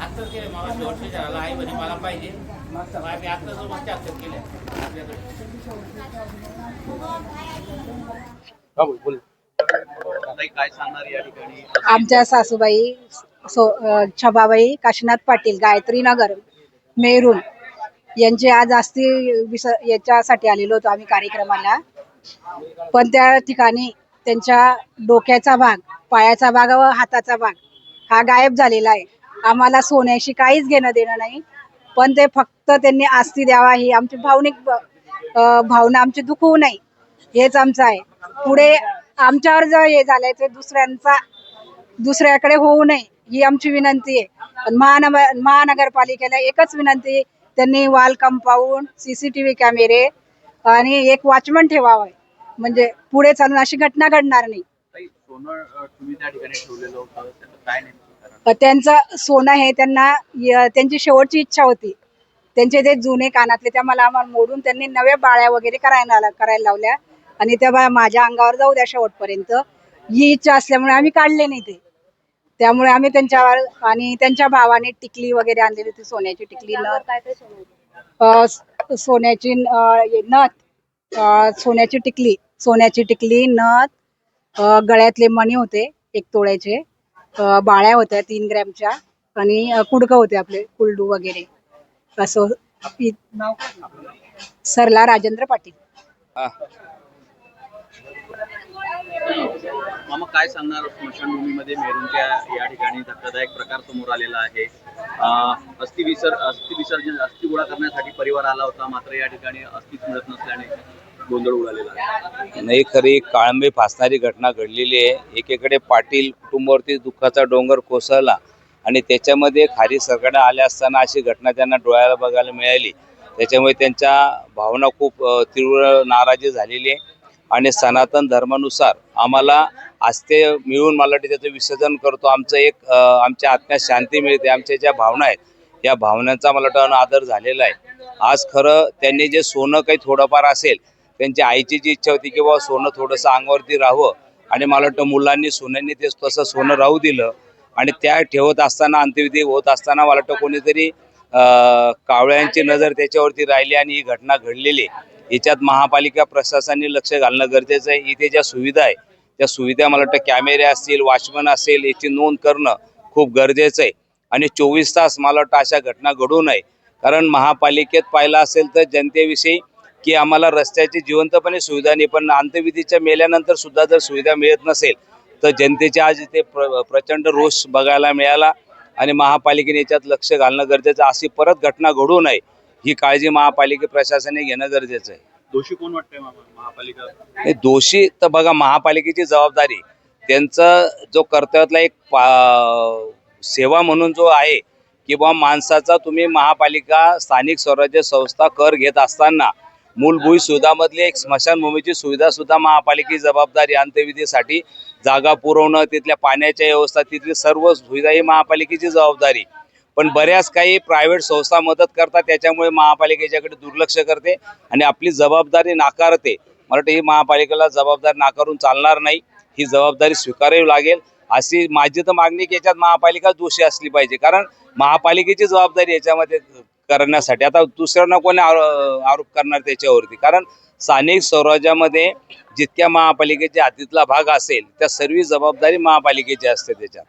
आत्ताच केले मला शेवटच्या झाला आई म्हणे मला पाहिजे. मग आम्ही आत्ताच मग ऍक्सेप्ट केल्या आपल्याकडे. ताई काय सांगणार या ठिकाणी? आमच्या सासूबाई छबाबाई काशीनाथ पाटील गायत्री नगर मेरून यांचे आज अस्थि विस याच्यासाठी आलेलो होतो आम्ही कार्यक्रमाला. पण त्या ठिकाणी त्यांच्या डोक्याचा भाग पायाचा भाग व हाताचा भाग. हा गायब झालेला आहे. आम्हाला सोन्याशी काहीच घेणं देणं नाही. पण ते फक्त त्यांनी आस्ती द्यावा ही आमची भावनिक भावना आमची दुखवू नये. हेच आमचं आहे. पुढे आमच्यावर जर हे झालंय ते दुसऱ्यांचा दुसऱ्याकडे होऊ नये ही आमची विनंती आहे. पण महानगर महानगरपालिकेला एकच विनंती त्यांनी वॉल कंपाऊंड सीसीटीव्ही कॅमेरे आणि एक वॉचमन ठेवावा. म्हणजे पुढे चालून अशी घटना घडणार नाही. सोनं तुम्ही त्या ठिकाणी ठेवलेलं होतं त्याचं काय नेमकं त्यांचं सोनं हे त्यांना य- त्यांची शेवटची इच्छा होती. त्यांचे ते जुने कानातले त्या मला आम्हाला मोडून त्यांनी नव्या बाळ्या वगैरे करायला करायला लावल्या. आणि त्या बा माझ्या अंगावर जाऊ द्या शेवटपर्यंत. ही इच्छा असल्यामुळे आम्ही काढले नाही ते. त्यामुळे आम्ही त्यांच्यावर आणि त्यांच्या भावाने टिकली वगैरे आणलेली होती सोन्याची टिकली नथ. सोन्याची नथ सोन्याची टिकली सोन्याची टिकली नथ अ, गळ्यातले मणी होते एक तोळ्याचे. अ, बाळ्या होत्या तीन ग्रॅमच्या आणि कुडक कुडकं होते आपले कुलडू वगैरे. असं इ- सरला राजेंद्र पाटील. मामा काय सांगणार? स्मशानभूमीमध्ये मेरूनच्या या ठिकाणी धक्कादायक प्रकार समोर आलेला आहे. अं, अस्थि विसर अस्थि विसर्जन अस्थि गोळा करण्यासाठी परिवार आला होता मात्र या ठिकाणी अस्थिच मिळत नसल्याने गोंधळ उडालेला आहे. नाही खरी काळंबे फासणारी घटना घडलेली आहे. एकीकडे पाटील कुटुंबावरती दुःखाचा डोंगर कोसळला आणि त्याच्यामध्ये खारी सरकडे आल्या असताना अशी घटना त्यांना डोळ्याला बघायला मिळाली. त्याच्यामुळे त्यांच्या भावना खूप तीव्र नाराजी झालेली आहे. आणि सनातन धर्मानुसार आम्हाला आस्ते मिळून मला त्याचं विसर्जन करतो. आमचं एक आमच्या आत्म्यात शांती मिळते. आमच्या ज्या भावना आहेत या भावनांचा मला वाटतं आदर झालेला आहे. आज खरं त्यांनी जे सोनं काही थोडंफार असेल त्यांच्या आईची जी इच्छा होती की बाबा सोनं थोडंसं अंगावरती राहावं. आणि मला वाटतं मुलांनी सोन्यांनी ते तसं सोनं राहू दिलं. आणि त्या ठेवत असताना अंत्यविधी होत असताना मला वाटतं कोणीतरी कावळ्यांची नजर त्याच्यावरती राहिली आणि ही घटना घडलेली आहे. याच्यात महापालिका प्रशासनाने लक्ष घालणं गरजेचं आहे. इथे ज्या सुविधा आहे त्या सुविधा मला वाटतं कॅमेरे असतील वॉचमन असेल याची नोंद करणं खूप गरजेचं आहे. आणि चोवीस तास मला वाटतं अशा घटना घडू नये. कारण महापालिकेत पाहिलं असेल तर जनतेविषयी की आम्हाला रस्त्याची जिवंतपणे सुविधा नाही पण अंत्यविधीच्या मेल्यानंतर सुद्धा जर सुविधा मिळत नसेल तर जनतेच्या आज इथे प्र प्रचंड रोष बघायला मिळाला आणि महापालिकेने याच्यात लक्ष घालणं गरजेचं आहे. अशी परत घटना घडू नये ही काळजी महापालिके प्रशासनाने घेणं गरजेचं आहे. दोषी कोण वाटतंय महापालिका? हे दोषी तर बघा महापालिकेची जबाबदारी त्यांचं जो कर्तव्यातला एक पा सेवा म्हणून जो आहे की बा माणसाचा तुम्ही महापालिका स्थानिक स्वराज्य संस्था कर घेत असताना मूलभूत सुविधामधली एक स्मशानभूमीची सुविधा सुद्धा महापालिकेची जबाबदारी अंत्यविधीसाठी जागा पुरवणं तिथल्या पाण्याच्या व्यवस्था तिथली सर्व सुविधा ही महापालिकेची जबाबदारी. पण बऱ्याच काही प्रायव्हेट संस्था मदत करतात त्याच्यामुळे महापालिकेच्याकडे दुर्लक्ष करते आणि आपली जबाबदारी नाकारते. मला वाटतं ही महापालिकेला जबाबदारी नाकारून चालणार नाही ही जबाबदारी स्वीकारावी लागेल. अशी माझी तर मागणी की याच्यात महापालिका दोषी असली पाहिजे. कारण महापालिकेची जबाबदारी याच्यामध्ये करण्यासाठी. आता दुसऱ्यांना कोणी आरोप करणार त्याच्यावरती? कारण स्थानिक स्वराज्यामध्ये जितक्या महापालिकेच्या हातीतला भाग असेल त्या सर्व जबाबदारी महापालिकेची असते त्याच्यात.